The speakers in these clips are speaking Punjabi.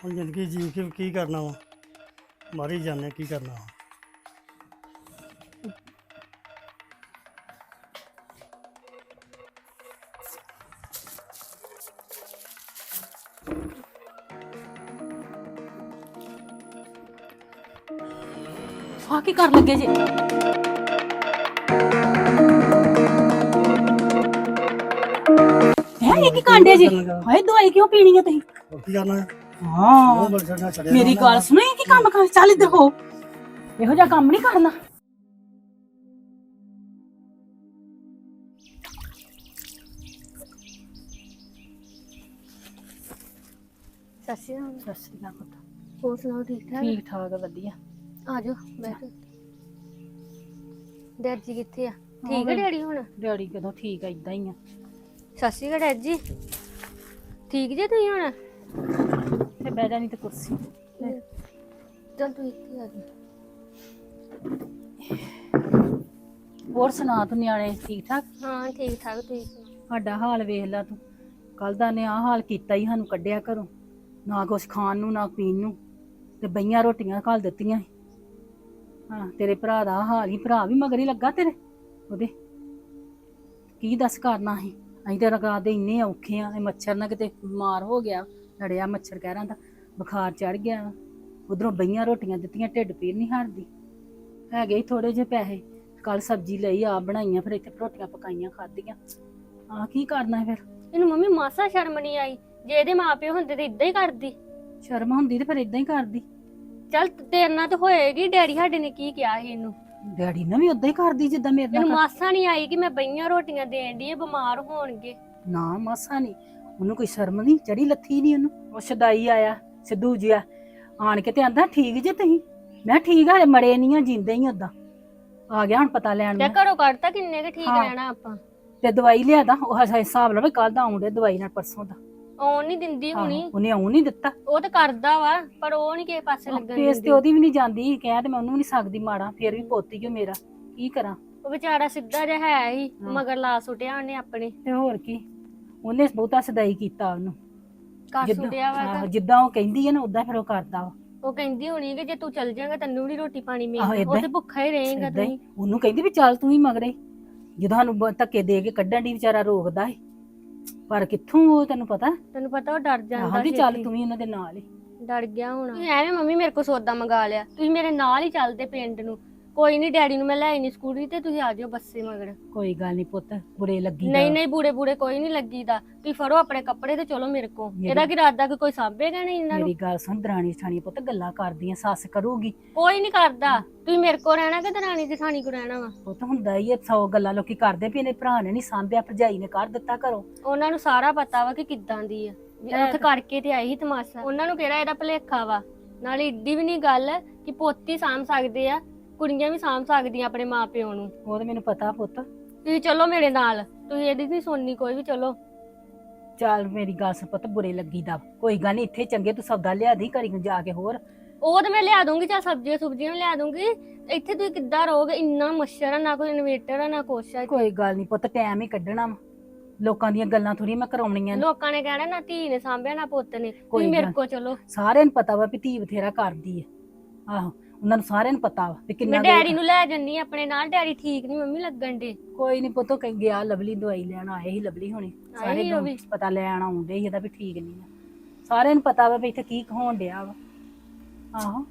ਹੁਣ ਜ਼ਿੰਦਗੀ ਜੀ ਕੇ ਕੀ ਕਰਨਾ ਵਾ? ਮਾਰੀ ਜਾਣੇ ਕੀ ਕਰਨਾ ਵਾ? ਆ ਕੀ ਕਰਨ ਲੱਗੇ ਜੀ? ਹੈ ਇਹ ਕੀ ਕਾਂਡੇ ਜੀ? ਹਾਏ ਦਵਾਈ ਕਿਉਂ ਪੀਣੀ ਹੈ ਤੁਸੀਂ? ਹੋਰ ਕੀ ਕਰਨਾ ਹੈ? ਉਹ ਮੇਰੀ। ਗੱਲ ਸੁਣੋ ਇਹ ਕੀ ਕੰਮ ਕਰ ਚੱਲ ਇੱਧਰ ਹੋ। ਇਹੋ ਜਿਹਾ ਕੰਮ ਨਹੀਂ ਕਰਨਾ। ਅਕਾਲ। ਸਤਿ ਸ਼੍ਰੀ ਅਕਾਲ ਪੁੱਤ। ਹੋਰ ਸੁਣਾਓ ਠੀਕ ਠਾਕ? ਠੀਕ ਠਾਕ ਵਧੀਆ। ਆ ਜਾਓ ਬੈਠੋ ਡੈਡ ਜੀ ਕਿੱਥੇ ਆ? ਠੀਕ ਹੈ ਡੈਡੀ ਹੁਣ? ਡੈਡੀ ਕਦੋਂ ਠੀਕ ਆ ਇਦਾਂ ਹੀ ਆ। ਅਕਾਲ ਡੈਡ ਜੀ। ਠੀਕ ਜੇ ਤੁਸੀਂ ਹੁਣ? ਤੇ ਬਹਿ ਜਾਣੀ ਤੇ ਕੁਰਸੀ ਚਲ ਤੂੰ ਇੱਥੇ ਆ ਜਾ ਹੋਰ ਸੁਣਾ ਤੂੰ ਨਿਆਣੇ ਠੀਕ ਠਾਕ ਹਾਂ ਠੀਕ ਠਾਕ ਸੁਣਾਓ ਸਾਡਾ ਹਾਲ ਵੇਖ ਲੈ ਤੂੰ। ਕੱਲ ਦਾ ਨੇ ਆਹ ਹਾਲ ਕੀਤਾ ਹੀ ਸਾਨੂੰ ਕੱਢਿਆ ਘਰੋਂ। ਨਾ ਕੁਛ ਖਾਣ ਨੂੰ ਨਾ ਪੀਣ ਨੂੰ। ਤੇ ਬਈਆਂ ਰੋਟੀਆਂ ਘਾਲ ਦਿੱਤੀਆਂ ਸੀ। ਹਾਂ ਤੇਰੇ ਭਰਾ ਦਾ ਆਹ ਹਾਲ ਹੀ ਭਰਾ ਵੀ ਮਗਰ ਹੀ ਲੱਗਾ ਤੇਰੇ ਉਹਦੇ। ਕੀ ਦੱਸ ਕਰਨਾ ਸੀ? ਅਸੀਂ ਤੇ ਰਗਾ ਦੇ ਇੰਨੇ ਔਖੇ ਆ ਇਹ ਮੱਛਰ ਨਾਲ ਕਿਤੇ ਬਿਮਾਰ ਹੋ ਗਿਆ। ਲੜਿਆ ਮੱਛਰ ਕਹਿਰਾਂ ਦਾ ਬੁਖਾਰ ਚੜ ਗਿਆ ਉਧਰੋਂ ਬਈਆਂ ਰੋਟੀਆਂ ਦਿੱਤੀਆਂ ਢਿੱਡ ਪੀੜ ਨਹੀਂ ਹਟਦੀ ਹੈਗੇ ਥੋੜੇ ਜਿਹੇ ਪੈਸੇ ਕੱਲ ਸਬਜ਼ੀ ਲਈ ਆ ਬਣਾਈਆਂ ਫਿਰ ਇੱਥੇ ਰੋਟੀਆਂ ਪਕਾਈਆਂ ਖਾਧੀਆਂ। ਆ ਕੀ ਕਰਨਾ ਹੈ ਫਿਰ? ਇਹਨੂੰ ਮੰਮੀ ਮਾਸਾ ਸ਼ਰਮ ਨਹੀਂ ਆਈ ਜੇ ਇਹਦੇ ਮਾਪਿਓ ਹੁੰਦੇ ਤੇ ਇਦਾਂ ਹੀ ਕਰਦੀ। ਸ਼ਰਮ ਹੁੰਦੀ ਤੇ ਫਿਰ ਇਦਾਂ ਹੀ ਕਰਦੀ। ਚਲ ਤੇਰੇ ਨਾਲ ਤਾਂ ਹੋਏਗੀ ਡੈਡੀ ਸਾਡੇ ਨੇ ਕੀ ਕਿਹਾ ਸੀ ਇਹਨੂੰ। ਡੈਡੀ ਨੇ ਵੀ ਉਦਾਂ ਹੀ ਕਰਦੀ ਜਿੱਦਾਂ ਮੇਰੇ ਨਾਲ ਇਹਨੂੰ ਮਾਸਾ ਨਹੀਂ ਆਈ ਕਿ ਮੈਂ ਬਈਆਂ ਰੋਟੀਆਂ ਦੇਣ ਦੀ ਬਿਮਾਰ ਹੋਣਗੇ। ਨਾ ਮਾਸਾ ਨਹੀਂ ਉਹਨੂੰ ਕੋਈ ਸ਼ਰਮ ਨਹੀਂ ਚੜੀ ਲੱਥੀ ਨਹੀਂ ਉਹਨੂੰ। ਉਹ ਸ਼ਦਾਈ ਆਇਆ ਸਿੱਧੂ ਜਿਹਾ ਆਣ ਕੇ ਤੇ ਆਂਦਾ ਠੀਕ ਜੇ ਤੁਸੀਂ? ਮੈਂ ਕਿਹਾ ਠੀਕ ਆ ਹਲੇ ਮੜੇ ਨਹੀਂ ਆ ਜਿੰਦੇ ਹੀ ਉਦਾਂ ਆ ਗਿਆ ਹੁਣ ਪਤਾ ਲੈਣ ਨੂੰ। ਘਰੋਂ ਕੱਢਤਾ ਕਿੰਨੇ ਕੁ ਠੀਕ ਹਾਂ। ਰਹਿਣਾ ਆਪਾਂ? ਤੇ ਦਵਾਈ ਲਿਆਦਾ ਉਹ ਹਸਾ ਹਿਸਾਬ ਲਵੇ ਕੱਲ ਦਾ ਆਉਂਦੇ ਦਵਾਈ ਨਾਲ ਪਰਸੋਂ ਦਾ। ਆਉਣ ਨਹੀਂ ਦਿੰਦੀ ਆਹੋ, ਹੁਣੀ। ਉਹਨੇ ਆਉਣ ਨਹੀਂ ਦਿੱਤਾ। ਉਹ ਤਾਂ ਕਰਦਾ ਵਾ ਪਰ ਉਹ ਨਹੀਂ ਕਿਸੇ ਪਾਸੇ ਲੱਗਣ ਫੇਸ ਤੇ ਦਿੰਦੀ ਉਹਦੀ ਵੀ ਨਹੀਂ ਜਾਂਦੀ ਕਹਿ ਤੇ ਮੈਂ ਉਹਨੂੰ ਨਹੀਂ ਸਕਦੀ ਮਾੜਾ ਫੇਰ ਵੀ ਪੋਤੀ ਕਿਉਂ ਮੇਰਾ। ਕੀ ਕਰਾਂ? ਉਹ ਵਿਚਾਰਾ ਸਿੱਧਾ ਜਿਹਾ ਹੈ ਹੀ ਹਾਂ। ਮਗਰ ਲਾ ਸੁੱਟਿਆ ਉਹਨੇ ਆਪਣੇ। ਤੇ ਹੋਰ ਕੀ? ਉਹਨੇ ਬਹੁਤਾ ਸਦਾਈ ਕੀਤਾ ਉਹਨੂੰ। ਘਰ ਸੁੱਟਿਆ ਵਾ ਆਹੋ, ਤਾਂ। ਜਿੱਦਾਂ ਉਹ ਕਹਿੰਦੀ ਹੈ ਨਾ ਉਦਾਂ ਫਿਰ ਉਹ ਕਰਦਾ ਵਾ। ਉਹ ਕਹਿੰਦੀ ਹੋਣੀ ਕਿ ਜੇ ਤੂੰ ਚੱਲ ਜਾਏਗਾ ਤੈਨੂੰ ਵੀ ਰੋਟੀ ਪਾਣੀ ਆਹੋ, ਏਦਾਂ ਉਹ ਹੀ। ਤੇ ਭੁੱਖਾ ਹੀ ਰਹੇਗਾ ਏਦਾਂ ਹੀ। ਤੂੰ। ਉਹਨੂੰ ਕਹਿੰਦੀ ਵੀ ਚੱਲ ਤੂੰ ਹੀ ਮਗਰੇ। ਜਦੋਂ ਸਾਨੂੰ ਬ- ਧੱਕੇ ਦੇ ਕੇ ਕੱਢਣ ਦੀ ਵਿਚਾਰਾ ਰੋਕਦਾ ਹੈ ਪਰ ਕਿੱਥੋਂ ਉਹ ਤੈਨੂੰ ਪਤਾ? ਤੈਨੂੰ ਪਤਾ ਉਹ ਡਰ ਜਾਂਦਾ ਆਹਦੀ ਚੱਲ ਛੇਤੀ। ਤੂੰ ਵੀ ਉਹਨਾਂ ਦੇ ਨਾਲ ਹੀ ਡਰ ਗਿਆ ਹੁਣ। ਤੁਸੀਂ ਐਵੇਂ ਮੰਮੀ ਮੇਰੇ ਕੋਲ ਸੌਦਾ ਮੰਗਾ ਲਿਆ। ਤੁਸੀਂ ਮੇਰੇ ਨਾਲ ਹੀ ਚੱਲਦੇ ਪਿੰਡ ਨੂੰ। ਕੋਈ ਨਹੀਂ ਡੈਡੀ ਨੂੰ ਮੈਂ ਲੈ ਆਈ ਸਕੂਟਰੀ ਤੇ ਤੁਸੀਂ ਆ ਜਾਓ ਬੱਸੇ ਮਗਰ। ਕੋਈ ਗੱਲ ਨਹੀਂ ਪੁੱਤ ਬੁਰੇ ਲੱਗੀ। ਨਹੀਂ ਨਹੀਂ ਬੂੜੇ ਬੂੜੇ ਕੋਈ ਨਹੀਂ ਲੱਗੀਦਾ। ਤੁਸੀਂ ਫੜੋ ਆਪਣੇ ਕੱਪੜੇ ਤੇ ਚਲੋ ਮੇਰੇ ਕੋ ਮੇਰੀ- ਇਹਦਾ ਕੀ ਇਰਾਦਾ ਕਿ ਕੋਈ ਸਾਂਭੇਗਾ ਨਹੀਂ ਇਹਨਾਂ ਨੂੰ? ਮੇਰੀ ਗੱਲ ਸੁਣ ਦਰਾਣੀ ਠਾਣੀ ਪੁੱਤ ਗੱਲਾਂ ਕਰਦੀਆਂ ਸੱਸ ਕਰੂਗੀ। ਕੋਈ ਨਹੀਂ ਕਰਦਾ। ਤੁਸੀਂ ਮੇਰੇ ਕੋ ਰਹਿਣਾ ਕਿ ਦਰਾਣੀ ਜਠਾਣੀ ਕੋ ਰਹਿਣਾ ਵਾ? ਪੁੱਤ ਹੁੰਦਾ ਹੀ ਇਹ ਸੌ ਗੱਲਾਂ ਲੋਕੀ ਕਰਦੇ ਵੀ ਇਹਨੇ ਭਰਾ ਨੇ ਨਹੀਂ ਸਾਂਭਿਆ ਭਰਜਾਈ ਨੇ ਕਰ ਦਿੱਤਾ ਘਰੋਂ। ਉਹਨਾਂ ਨੂੰ ਸਾਰਾ ਪਤਾ ਵਾ ਕਿ ਕਿੱਦਾਂ ਦੀ ਆ। ਵੀ ਉੱਥੇ ਕਰਕੇ ਤੇ ਆਈ ਸੀ ਤਮਾਸ਼ਾ। ਉਹਨਾਂ ਨੂੰ ਕਿਹੜਾ ਇਹਦਾ ਭਲੇਖਾ ਵਾ? ਨਾਲੇ ਏਡੀ ਵੀ ਨਹੀਂ ਗੱਲ ਕਿ ਪੋਤੀ ਸਾਂਭ ਸਕਦੇ ਆ ਕੁੜੀਆਂ ਵੀ ਸਾਂਭ ਸਕਦੀਆਂ ਆਪਣੇ ਮਾਪਿਓ ਨੂੰ। ਉਹ ਤਾਂ ਮੈਨੂੰ ਪਤਾ ਪੁੱਤ। ਤੁਸੀਂ ਚਲੋ ਮੇਰੇ ਨਾਲ। ਤੁਸੀਂ ਇਹਦੀ ਨਹੀਂ ਸੁਣਨੀ ਕੋਈ ਵੀ ਚਲੋ। ਚੱਲ ਮੇਰੀ ਗੱਲ ਸੁਣ ਪੁੱਤ ਬੁਰੇ ਲੱਗੀ ਦਾ। ਕੋਈ ਗੱਲ ਨਹੀਂ ਇੱਥੇ ਚੰਗੇ ਤੂੰ ਸੌਦਾ ਲਿਆ ਦੀ ਘਰੀ ਨੂੰ ਜਾ ਕੇ ਹੋਰ। ਉਹ ਤਾਂ ਮੈਂ ਲਿਆ ਦੂੰਗੀ ਚਾ ਸਬਜ਼ੀਆਂ ਸੁਬਜ਼ੀਆਂ ਵੀ ਲਿਆ ਦੂੰਗੀ ਇੱਥੇ ਤੁਸੀਂ ਕਿੱਦਾਂ ਰਹੋਗੇ? ਇੰਨਾ ਮੱਛਰ ਆ ਨਾ ਕੋਈ ਇਨਵੇਟਰ ਆ ਨਾ ਕੁਛ ਆ ਕੋਈ ਗੱਲ ਨਹੀਂ ਪੁੱਤ ਟਾਈਮ ਹੀ ਕੱਢਣਾ ਵਾ। ਲੋਕਾਂ ਦੀਆਂ ਗੱਲਾਂ ਥੋੜੀ ਮੈਂ ਕਰਾਉਣੀਆਂ ਨੇ। ਲੋਕਾਂ ਨੇ ਕਹਿਣਾ ਨਾ ਧੀ ਨੇ ਸਾਂਭਿਆ ਨਾ ਪੁੱਤ ਨੇ। ਕੋਈ ਤੁਸੀਂ ਮੇਰੇ ਗੱਲ। ਕੋ ਚਲੋ। ਸਾਰਿਆਂ ਨੂੰ ਪਤਾ ਵਾ ਵੀ ਧੀ ਬਥੇਰਾ ਕਰਦੀ ਆ। ਆਹੋ। ਉਹਨਾਂ ਨੂੰ ਸਾਰਿਆਂ ਨੂੰ ਪਤਾ ਵਾ ਵੀ ਕਿੰਨਾ ਮੈਂ ਡੈਡੀ ਨੂੰ ਲੈ ਜੰਨੀ ਆਪਣੇ ਨਾਲ। ਡੈਡੀ ਠੀਕ ਨਹੀਂ ਮੰਮੀ ਲੱਗਣ ਦੇ। ਕੋਈ ਨਹੀਂ ਪੁੱਤੋ ਕਹੀਂ ਗਿਆ ਲਵਲੀ ਦਵਾਈ ਲੈਣ ਆਏ ਸੀ ਲਵਲੀ ਹੁਣੇ। ਸਾਰੇ ਉਹ ਵੀ? ਪਤਾ ਲੈਣ ਆਉਂਦੇ ਸੀ ਇਹਦਾ ਵੀ ਠੀਕ ਨਹੀਂ ਆ। ਸਾਰਿਆਂ ਨੂੰ ਪਤਾ ਵਾ ਵੀ ਇੱਥੇ ਕੀ ਹੋਣ ਡਿਆ ਵਾ। ਆਹੋ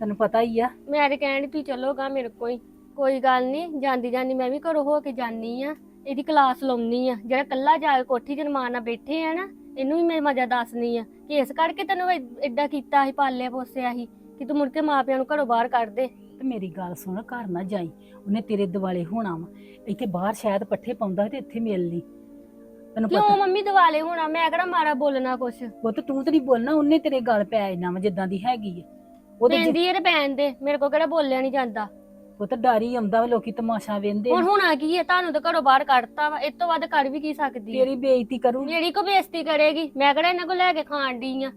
ਤੈਨੂੰ ਪਤਾ ਹੀ ਆ। ਮੈਂ ਤੇ ਕਹਿਣ ਡਈ ਤੁਸੀਂ ਚਲੋਗਾ ਮੇਰੇ ਕੋਲ ਹੀ। ਕੋਈ ਗੱਲ ਨਹੀਂ ਜਾਂਦੀ ਜਾਂਦੀ ਮੈਂ ਵੀ ਘਰੋਂ ਹੋ ਕੇ ਜਾਨੀ ਆ। ਇਹਦੀ ਕਲਾਸ ਲਾਉਣੀ ਆ। ਜਿਹੜਾ ਕੱਲਾ ਜਾ ਕੇ ਕੋਠੀ ਚ ਰਮਾਨ ਨਾਲ ਬੈਠੇ ਆ ਨਾ ਇਹਨੂੰ ਵੀ ਮੈਂ ਮਜ਼ਾ ਦੱਸਣੀ ਆ। ਕਿ ਇਸ ਕਰਕੇ ਤੈਨੂੰ ਐ- ਏਦਾਂ ਕੀਤਾ ਸੀ ਪਾਲਿਆ ਪੋਸਿਆ ਸੀ। ਕਿ ਤੂੰ ਮੁੜ ਕੇ ਮਾਪਿਆਂ ਨੂੰ ਘਰੋਂ ਬਾਹਰ ਕੱਢ ਦੇ। ਤੇ ਮੇਰੀ ਗੱਲ ਸੁਣ ਘਰ ਨਾ ਜਾਈ। ਉਹਨੇ ਤੇਰੇ ਦਿਵਾਲੇ ਹੋਣਾ ਵਾ। ਇੱਥੇ ਬਾਹਰ ਸ਼ਾਇਦ ਪੱਠੇ ਪਾਉਂਦਾ ਤੇ ਇੱਥੇ ਮਿਲ ਲਈ। ਤੈਨੂੰ ਕਿਉਂ ਪਤਾ ਮੰਮੀ ਦਿਵਾਲੇ ਹੋਣਾ? ਮੈਂ ਕਿਹੜਾ ਮਾਰਾ ਬੋਲਣਾ ਕੁਛ? ਪੁੱਤ ਤੂੰ ਤੇ ਨਹੀਂ ਬੋਲਣਾ ਉਹਨੇ ਤੇਰੇ ਗੱਲ ਪੈ ਜਾਣਾ ਵਾ ਜਿੱਦਾਂ ਦੀ ਹੈਗੀ ਆ। ਉਹਦੇ ਪੈਂਦੀ ਇਹ ਤੇ ਪੈਣ ਦੇ। ਮੇਰੇ ਕੋ ਕਿਹੜਾ ਬੋਲਿਆ ਨਹੀਂ ਜਾਂਦਾ। ਪੁੱਤ ਡਰ ਆਉਂਦਾ ਵਾ ਲੋਕੀ ਤਮਾਸ਼ਾ ਵੇਂਦੇ ਹੁਣ ਹੋਣਾ ਕੀ ਹੈ ਤੁਹਾਨੂੰ ਤਾਂ ਘਰੋਂ ਬਾਹਰ ਕੱਢਤਾ ਵਾ। ਇਸ ਤੋਂ ਵੱਧ ਕਰ ਵੀ ਕੀ ਸਕਦੀ ਹੈ ਤੇਰੀ ਬੇਇੱਜ਼ਤੀ ਕਰੂੰ। ਜਿਹੜੀ ਕੋ ਬੇਇੱਜ਼ਤੀ ਕਰੇਗੀ। ਮੈਂ ਕਿਹੜਾ ਇਹਨਾਂ ਕੋ ਲੈ ਕੇ ਖਾਣ ਡਈ ਆ?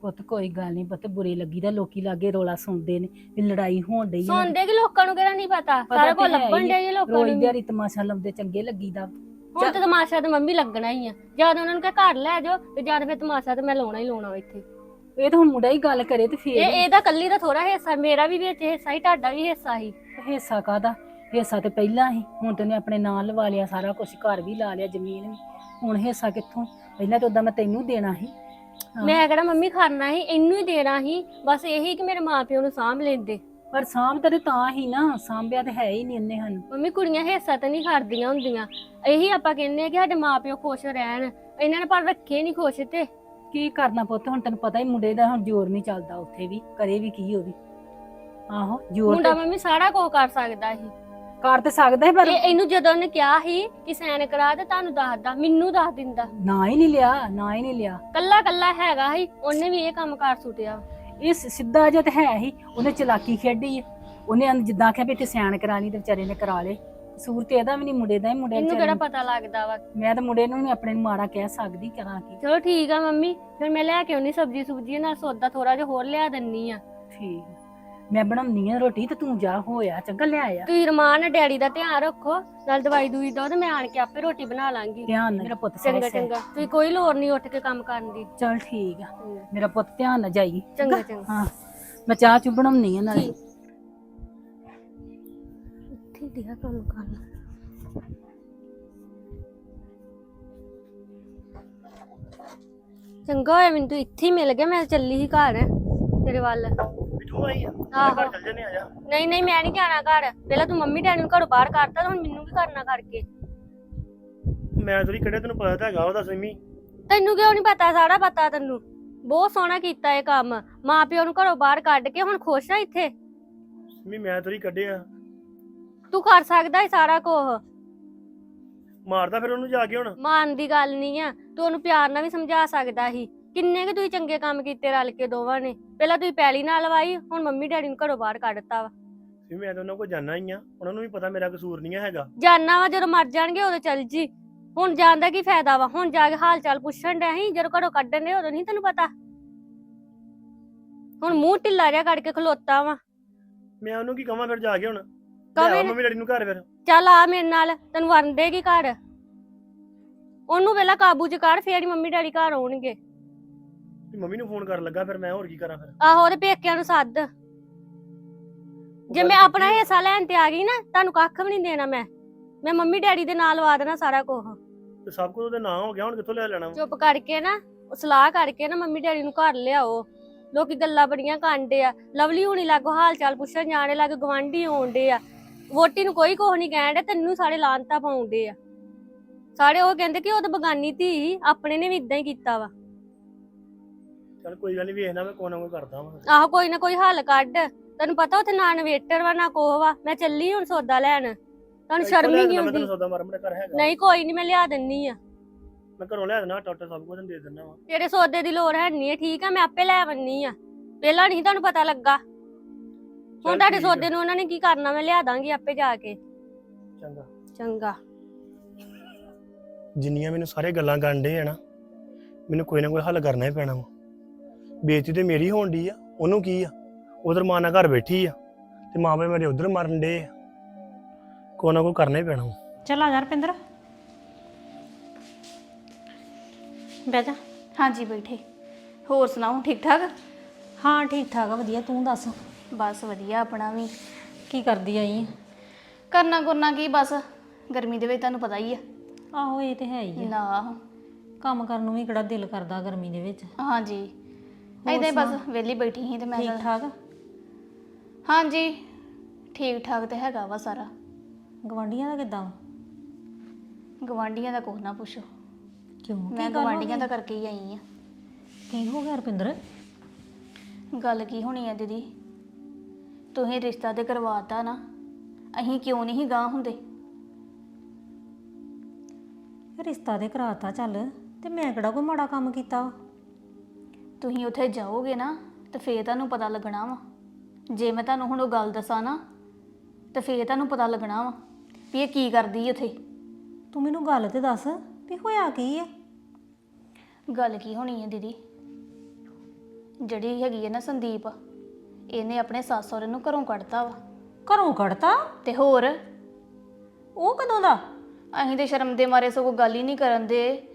ਪੁੱਤ ਕੋਈ ਗੱਲ ਨਹੀਂ ਪੁੱਤ ਬੁਰੀ ਲੱਗੀ ਦਾ ਲੋਕੀ ਲਾਗੇ ਰੋਲਾ ਸੁਣਦੇ ਨੇ ਵੀ ਲੜਾਈ ਹੋਣ ਡਈ ਆ। ਸੁਣਦੇ ਕਿ ਲੋਕਾਂ ਨੂੰ ਕਿਹੜਾ ਨਹੀਂ ਪਤਾ? ਸਾਰਾ ਕੁਝ ਲੱਭਣ ਡਿਆ ਇਹ ਲੋਕਾਂ ਰੋਈ ਨੂੰ। ਦਿਹਾੜੀ ਤਮਾਸ਼ਾ ਲਾਉਂਦੇ ਚੰਗੇ ਲੱਗੀਦਾ। ਹੁਣ ਤੇ ਤਮਾਸ਼ਾ ਤੇ ਮੰਮੀ ਲੱਗਣਾ ਹੀ ਆ। ਜਦ ਉਹਨਾਂ ਨੂੰ ਕਹ ਘਰ ਲੈ ਜਾਓ ਤੇ ਜਦ ਫਿਰ ਤਮਾਸ਼ਾ ਤੇ ਮੈਂ ਲਾਉਣਾ ਹੀ ਲਾਉਣਾ ਵਾ ਇੱਥੇ। ਇਹ ਤਾਂ ਹੁਣ ਮੁੰਡਾ ਹੀ ਗੱਲ ਕਰੇ ਤੇ ਇਹ ਫੇਰ ਇਹਦਾ ਕੱਲੀ ਦਾ ਥੋੜਾ ਹਿੱਸਾ ਮੇਰਾ ਵੀ ਵਿੱਚ ਹਿੱਸਾ ਹੀ ਤੁਹਾਡਾ ਵੀ ਹਿੱਸਾ ਹੀ। ਹਿੱਸਾ ਕਾਦਾ ਹਿੱਸਾ ਤੇ ਪਹਿਲਾਂ ਹੀ। ਹੁਣ ਤੇ ਉਹਨੇ ਆਪਣੇ ਨਾਂ ਲਵਾ ਲਿਆ ਸਾਰਾ ਕੁਝ ਘਰ ਵੀ ਲਾ ਲਿਆ ਜ਼ਮੀਨ ਵੀ। ਹੁਣ ਹਿੱਸਾ ਕਿੱਥੋਂ? ਪਹਿਲਾਂ ਤਾਂ ਉਦਾਂ ਮੈਂ ਤੈਨੂੰ ਦੇਣਾ ਸੀ। ਮੈਂ ਕਿਹੜਾ ਮੰਮੀ ਖਾਣਾ ਸੀ ਇਹਨੂੰ ਹੀ ਦੇਣਾ ਸੀ ਬਸ ਇਹੀ ਕਿ ਮੇਰੇ ਮਾਪਿਓ ਨੂੰ ਸਾਂਭ ਲੈਂਦੇ। ਪਰ ਸਾਂਭ ਤੇ ਤਾਂ ਹੀ ਨਾ ਸਾਂਭਿਆ ਤੇ ਹੈ ਹੀ ਨਹੀਂ ਇੰਨੇ ਹਨ। ਮੰਮੀ ਕੁੜੀਆਂ ਹਿੱਸਾ ਤਾਂ ਨਹੀਂ ਖੜਦੀਆਂ ਹੁੰਦੀਆਂ। ਇਹੀ ਆਪਾਂ ਕਹਿੰਦੇ ਆ ਕਿ ਸਾਡੇ ਮਾਪਿਓ ਖੁਸ਼ ਰਹਿਣ ਇਹਨਾਂ ਨੇ ਪਰ ਰੱਖੇ ਨਹੀਂ ਖੁਸ਼ ਤੇ। ਕੀ ਕਰਨਾ ਪੁੱਤ ਹੁਣ ਤੈਨੂੰ ਪਤਾ ਹੀ ਮੁੰਡੇ ਦਾ ਹੁਣ ਜ਼ੋਰ ਨਹੀਂ ਚੱਲਦਾ ਉੱਥੇ ਵੀ ਕਰੇ ਵੀ ਕੀ ਉਹ ਵੀ। ਆਹੋ ਜ਼ੋਰ ਮੁੰਡਾ ਮੰਮੀ ਸਾਰਾ ਕੁਝ ਕਰ ਸਕਦਾ ਸੀ। ਕਰ ਤੇ ਸਕਦਾ ਹੈ ਪਰ ਇਹ ਇਹਨੂੰ ਜਦੋਂ ਉਹਨੇ ਕਿਹਾ ਸੀ ਕਿ ਸੈਨ ਕਰਾ ਤੇ ਤੁਹਾਨੂੰ ਦੱਸਦਾ ਮੈਨੂੰ ਦੱਸ ਦਿੰਦਾ। ਨਾ ਹੀ ਨਹੀਂ ਲਿਆ ਨਾ ਹੀ ਨਹੀਂ ਲਿਆ। ਕੱਲਾ ਕੱਲਾ ਹੈਗਾ ਸੀ ਉਹਨੇ ਵੀ ਇਹ ਕੰਮ ਕਰ ਸੁਟਿਆ। ਇਹ ਸ- ਸਿੱਧਾ ਜਿਹਾ ਤੇ ਹੈ ਹੀ ਉਹਨੇ ਚਲਾਕੀ ਖੇਡੀ ਹੈ ਉਹਨੇ ਅੰਦ- ਜਿੱਦਾਂ ਆਖਿਆ ਵੀ ਇੱਥੇ ਸਿਆਣ ਕਰਾਣੀ ਤੇ ਵਿਚਾਰੇ ਨੇ ਕਰਾ ਲੇ ਕਸੂਰ ਤੇ ਇਹਦਾ ਵੀ ਨਹੀਂ ਮੁੰਡੇ ਦਾ ਹੀ ਮੁੰਡੇ ਇਹਨੂੰ ਕਿਹੜਾ। ਪਤਾ ਲੱਗਦਾ ਵਾ? ਮੈਂ ਤਾਂ ਮੁੰਡੇ ਨੂੰ ਆਪਣੇ ਨੂੰ ਮਾੜਾ ਕਹਿ ਸਕਦੀ ਕਰਾਂ ਕੀ। ਚਲੋ ਠੀਕ ਆ ਮੰਮੀ ਫਿਰ ਮੈਂ ਲੈ ਕੇ ਆਉਣੀ ਸਬਜੀ ਸੁਬਜੀ ਨਾਲ ਸੌਦਾ ਥੋੜਾ ਜਿਹਾ ਹੋਰ ਲਿਆ ਦਿੰਨੀ ਆ। ਠੀਕ। ਮੈਂ ਬਣਾਉਣੀ ਆ ਰੋਟੀ ਤੇ ਤੂੰ ਜਾ ਹੋਇਆ ਚੰਗਾ ਲਿਆ ਆ। ਤੁਸੀਂ ਰਮਾਨ ਨਾਲ ਡੈਡੀ ਦਾ ਧਿਆਨ ਰੱਖੋ ਨਾਲ ਦਵਾਈ ਦੂਈ ਦੋ ਤੇ ਮੈਂ ਆਣ ਕੇ ਆਪੇ ਰੋਟੀ ਬਣਾ ਲਾਂਗੀ। ਧਿਆਨ ਨਾਲ। ਮੇਰਾ ਪੁੱਤ ਚੰਗਾ ਸਿਰ ਚੰਗਾ। ਤੁਸੀਂ ਕੋਈ ਲੋੜ ਨਹੀਂ ਉੱਠ ਕੇ ਕੰਮ ਕਰਨ ਦੀ। ਚਲ ਠੀਕ ਆ। ਮੇਰਾ ਪੁੱਤ ਧਿਆਨ ਨਾਲ ਜਾਈ। ਚੰਗਾ ਚੰਗਾ। ਹਾਂ। ਮੈਂ ਚਾਹ ਚੁ ਬਣਾਉਣੀ ਆ ਨਾਲੇ। ਠੀਕ। ਹੈ ਕੰਮ ਕਰ ਚੰਗਾ ਹੋਇਆ ਮੈਨੂੰ ਤੂੰ ਇੱਥੇ ਹੀ ਮਿਲ ਗਿਆ ਮੈਂ ਚੱਲੀ ਸੀ ਘਰ ਤੇਰੇ ਵੱਲ। ਬਿਠੂ ਆਈ ਆ। ਆਹੋ। ਘਰ ਚੱਲ ਜਨੇ ਆ ਜਾ। ਨਹੀਂ ਨਹੀਂ ਮੈਂ ਨਹੀਂ ਜਾਣਾ ਘਰ। ਪਹਿਲਾਂ ਤੂੰ ਮੰਮੀ ਡੈਡੀ ਨੂੰ ਘਰੋਂ ਬਾਹਰ ਕਰਤਾ ਤੇ ਹੁਣ ਮੈਨੂੰ ਵੀ ਕਰਨਾ ਕਰਕੇ ਮੈਂ ਥੋੜੀ ਕਿਹੜੇ ਤੈਨੂੰ ਪਤਾ ਤਾਂ ਹੈਗਾ ਉਹਦਾ ਸਿੰਮੀ ਤੈਨੂੰ ਕਿਉਂ ਨਹੀਂ ਪਤਾ ਸਾਰਾ ਪਤਾ ਤੈਨੂੰ? ਬਹੁਤ ਸੋਹਣਾ ਕੀਤਾ ਇਹ ਕੰਮ। ਮਾਂ ਪਿਓ ਨੂੰ ਘਰੋਂ ਬਾਹਰ ਕੱਢ ਕੇ ਹੁਣ ਖੁਸ਼ ਆ ਇੱਥੇ? ਸਿੰਮੀ ਮੈਂ ਥੋੜੀ ਕੱਢਿਆ ਤੂੰ ਕਰ ਸਕਦਾ ਹੈ ਸਾਰਾ ਕੁਝ ਮਾਰਦਾ ਫਿਰ ਉਹਨੂੰ ਜਾ ਕੇ ਹੁਣ? ਮਾਨ ਦੀ ਗੱਲ ਨਹੀਂ ਆ। ਤੂੰ ਉਹਨੂੰ ਪਿਆਰ ਨਾਲ ਵੀ ਸਮਝਾ ਸਕਦਾ ਸੀ। ਕਿੰਨੇ ਕਿ ਤੁਸੀਂ ਚੰਗੇ ਕੰਮ ਕੀਤੇ ਰਲ ਕੇ ਦੋਵਾਂ ਨੇ? ਪਹਿਲਾਂ ਤੁਸੀਂ ਪੈਲੀ ਨਾਲ ਲਵਾਈ ਹੁਣ ਮੰਮੀ ਡੈਡੀ ਨੂੰ ਘਰੋਂ ਬਾਹਰ ਕੱਢਤਾ ਵਾ। ਸਿੰਮੀ ਮੈਂ ਤਾਂ ਉਹਨਾਂ ਕੋਲ ਜਾਣਾ ਹੀ ਆ ਉਹਨਾਂ ਨੂੰ ਵੀ ਪਤਾ ਮੇਰਾ ਕਸੂਰ ਨਹੀਂ ਹੈਗਾ। ਜਾਨਾ ਵਾ ਜਦੋਂ ਮਰ ਜਾਣਗੇ ਉਦੋਂ ਚੱਲ ਜੀ। ਹੁਣ ਜਾਣ ਦਾ ਕੀ ਫਾਇਦਾ ਵਾ? ਹੁਣ ਜਾ ਕੇ ਹਾਲ ਚਾਲ ਪੁੱਛਣ ਡਿਆ ਸੀ ਜਦੋਂ ਘਰੋਂ ਕੱਢਣ ਦੇ ਉਦੋਂ ਨਹੀਂ ਤੈਨੂੰ ਪਤਾ? ਹੁਣ ਮੂੰਹ ਢਿੱਲਾ ਜਿਹਾ ਕਰਕੇ ਖਲੋਤਾ ਵਾ। ਮੈਂ ਉਹਨੂੰ ਕੀ ਕਹਾਂ ਫਿਰ ਜਾ ਕੇ ਹੁਣ? ਕਵੇਂ ਨਾ। ਮੰਮੀ ਡੈਡੀ ਨੂੰ ਘਰ ਫਿਰ। ਚੱਲ ਆ ਮੇਰੇ ਨਾਲ ਤੈਨੂੰ ਵਰਨ ਦੇਗੀ ਘਰ। ਉਹਨੂੰ ਪਹਿਲਾਂ ਕਾਬੂ ਚ ਕਰ ਫੇਰ ਹੀ ਮੰਮੀ ਡੈਡੀ ਘਰ ਆਉਣਗੇ। ਵੀ ਮੰਮੀ ਨੂੰ ਫੋਨ ਕਰਨ ਲੱਗਾ ਫਿਰ ਮੈਂ ਹੋਰ ਕੀ ਕਰਾਂ ਫਿਰ? ਆਹੋ ਉਹਦੇ ਪੇਕਿਆਂ ਨੂੰ ਸੱਦ। ਜੇ ਮੈਂ ਆਪਣਾ ਹਿੱਸਾ ਲੈਣ ਤੇ ਆ ਗਈ ਨਾ ਤੁਹਾਨੂੰ ਕੱਖ ਵੀ ਨਹੀਂ ਦੇਣਾ ਮੈਂ। ਮੈਂ ਮੰਮੀ ਡੈਡੀ ਦੇ ਨਾਲ ਵਾ ਦੇਣਾ ਸਾਰਾ ਕੁਝ ਤੇ ਸਭ ਕੁਝ ਉਹਦੇ ਨਾਂ ਹੋ ਗਿਆ ਹੁਣ ਕਿੱਥੋਂ ਲੈ ਲੈਣਾ ਵਾ? ਚੁੱਪ ਕਰਕੇ ਨਾ ਉਹ ਸਲਾਹ ਕਰਕੇ ਨਾ ਮੰਮੀ ਡੈਡੀ ਨੂੰ ਘਰ ਲਿਆਓ। ਲੋਕੀ ਗੱਲਾਂ ਬੜੀਆਂ ਕਾਂਡੇ ਆ। ਲਵਲੀ ਹੁਣੀ ਲੱਗੋ ਹਾਲ ਚਾਲ ਪੁੱਛਣ ਜਾਣੇ ਲੱਗ ਗਵਾਂਢੀ ਆਉਂਦੇ ਆ। ਵੋਟੀ ਨੂੰ ਕੋਈ ਕੁਝ ਨਹੀਂ ਕਹਿਣ ਦੇ ਤੈਨੂੰ ਸਾਰੇ ਲਾਂਤਾ ਪਾਉਂਦੇ ਆ। ਸਾਰੇ ਉਹ ਕਹਿੰਦੇ ਕਿ ਉਹ ਤਾਂ ਬਗਾਨੀ ਧੀ ਆਪਣੇ ਨੇ ਵੀ ਇਦਾਂ ਹੀ ਕੀਤਾ ਵਾ। ਚੱਲ ਕੋਈ ਗੱਲ ਨਹੀਂ ਵੇਖਣਾ ਮੈਂ ਕੋਈ ਨਾ ਕੋਈ ਕਰਦਾ ਵਾਂ। ਆਹੋ ਕੋਈ ਨਾ ਕੋਈ ਹੱਲ ਕੱਢ। ਤੈਨੂੰ ਪਤਾ ਉੱਥੇ ਨਾ ਇਨਵੇਟਰ ਵਾ ਨਾ ਕੋਹ ਵਾ। ਮੈਂ ਚੱਲੀ ਹੁਣ ਸੌਦਾ ਲੈਣ। ਤੁਹਾਨੂੰ ਸ਼ਰਮ ਹੀ ਨਹੀਂ ਆਉਂਦੀ। ਸੌਦਾ ਮਾਰ ਮੇਰੇ ਘਰ ਹੈਗਾ। ਨਹੀਂ ਕੋਈ ਨਹੀਂ ਮੈਂ ਲਿਆ ਦਿੰਨੀ ਆ। ਮੈਂ ਘਰੋਂ ਲਿਆ ਦੇਣਾ ਟੋਟਾ ਸਭ ਕੁਝ ਦੇ ਦਿੰਦਾ ਵਾ। ਤੇਰੇ ਸੌਦੇ ਦੀ ਲੋੜ ਹੈ ਨਹੀਂ ਠੀਕ ਆ ਮੈਂ ਆਪੇ ਲੈ ਆਵੰਨੀ ਆ। ਪਹਿਲਾਂ ਨਹੀਂ ਤੁਹਾਨੂੰ ਪਤਾ ਲੱਗਾ। ਹੁਣ ਚੱਲ ਤੁਹਾਡੇ ਠੀਕ ਆ। ਸੌਦੇ ਨੂੰ ਉਹਨਾਂ ਨੇ ਕੀ ਕਰਨਾ ਮੈਂ ਲਿਆ ਦਾਂਗੀ ਆਪੇ ਜਾ ਕੇ। ਚੰਗਾ। ਚੰਗਾ। ਜਿੰਨੀਆਂ ਮੈਨੂੰ ਸਾਰੇ ਗੱਲਾਂ ਗੰਡੇ ਆ ਨਾ ਮੈਨੂੰ ਕੋਈ ਨਾ ਕੋਈ ਹੱਲ ਕਰਨਾ ਹੀ ਪੈਣਾ ਵਾ। ਬੇਇੱਜ਼ਤੀ ਤੇ ਮੇਰੀ ਹੋਣ ਦੀ ਆ ਉਹਨੂੰ ਕੀ ਆ? ਉਧਰ ਮਾਂ ਨਾਲ ਘਰ ਬੈਠੀ ਆ ਤੇ ਮਾਂ ਬਾਪ ਮੇਰੇ ਉਧਰ ਮਰਨ ਡੇ ਆ। ਕੋਈ ਨਾ ਕੋਈ ਕਰਨਾ ਹੀ ਪੈਣਾ ਵਾ। ਚੱਲ ਆ ਜਾ ਰਪਿੰਦਰ। ਬਹਿ ਜਾ। ਹਾਂਜੀ ਬੈਠੇ। ਹੋਰ ਸੁਣਾਓ ਠੀਕ ਠਾਕ? ਹਾਂ ਠੀਕ ਠਾਕ ਆ ਵਧੀਆ। ਤੂੰ ਦੱਸ? ਬਸ ਵਧੀਆ ਆਪਣਾ ਵੀ। ਕੀ ਕਰਦੀ ਆਈ ਕਰਨਾ ਕਰਨਾ ਕੀ ਬਸ। ਗਰਮੀ ਦੇ ਵਿੱਚ ਤੁਹਾਨੂੰ ਪਤਾ ਹੀ ਆ। ਆਹੋ ਇਹ ਤੇ ਹੈ ਹੀ ਆ। ਨਾ। ਕੰਮ ਕਰਨ ਨੂੰ ਵੀ ਕਿਹੜਾ ਦਿਲ ਕਰਦਾ ਗਰਮੀ ਦੇ ਵਿੱਚ। ਹਾਂਜੀ। ਹੀ ਬਸ ਵਿਹਲੀ ਬੈਠੀ ਸੀ ਤੇ ਮੈਂ ਠੀਕ ਠਾਕ ਹਾਂਜੀ ਠੀਕ ਠਾਕ ਤੇ ਹੈਗਾ ਵਾ ਸਾਰਾ। ਗਵਾਂਡੀਆਂ ਦਾ ਕਿਦਾਂ? ਗਵਾਂਡੀਆਂ ਦਾ ਕੁਛ ਨਾ ਪੁੱਛੋ। ਕਿਉਂ? ਮੈਂ ਗਵਾਂਡੀਆਂ ਦਾ ਕਰਕੇ ਹੀ ਆਈ ਆ ਕੀ ਹੋ ਗਿਆ ਰਪਿੰਦਰ? ਗੱਲ ਕੀ ਹੋਣੀ ਆ ਦੀਦੀ? ਤੁਸੀਂ ਰਿਸ਼ਤਾ ਤੇ ਕਰਵਾਤਾ ਨਾ ਅਸੀਂ ਕਿਉਂ ਨਹੀਂ ਗਾਂ ਹੁੰਦੇ? ਰਿਸ਼ਤਾ ਦੇ ਕਰਾਤਾ ਚੱਲ ਤੇ ਮੈਂ ਕਿਹੜਾ ਕੋਈ ਮਾੜਾ ਕੰਮ ਕੀਤਾ? ਵਾ? ਤੁਸੀਂ ਉੱਥੇ ਜਾਓਗੇ ਨਾ ਤੇ ਫੇਰ ਤੁਹਾਨੂੰ ਪਤਾ ਲੱਗਣਾ ਵਾ। ਜੇ ਮੈਂ ਤੁਹਾਨੂੰ ਹੁਣ ਉਹ ਗੱਲ ਦੱਸਾਂ ਨਾ ਤੇ ਫੇਰ ਤੁਹਾਨੂੰ ਪਤਾ ਲੱਗਣਾ ਵਾ ਵੀ ਇਹ ਕੀ ਕਰਦੀ ਉੱਥੇ। ਤੂੰ ਮੈਨੂੰ ਗੱਲ ਤੇ ਦੱਸ ਵੀ ਹੋਇਆ ਕੀ ਆ? ਗੱਲ ਕੀ ਹੋਣੀ ਹੈ ਦੀਦੀ? ਜਿਹੜੀ ਹੈਗੀ ਹੈ ਨਾ ਸੰਦੀਪ ਇਹਨੇ ਆਪਣੇ ਸੱਸ ਸਹੁਰੇ ਨੂੰ ਘਰੋਂ ਕੱਢਤਾ ਵਾ। ਘਰੋਂ ਕੱਢਤਾ? ਤੇ ਹੋਰ? ਉਹ ਕਦੋਂ ਦਾ? ਅਸੀਂ ਤੇ ਸ਼ਰਮ ਦੇ ਮਾਰੇ ਸਗੋਂ ਗੱਲ ਹੀ ਨਹੀਂ ਕਰਨ ਦੇ।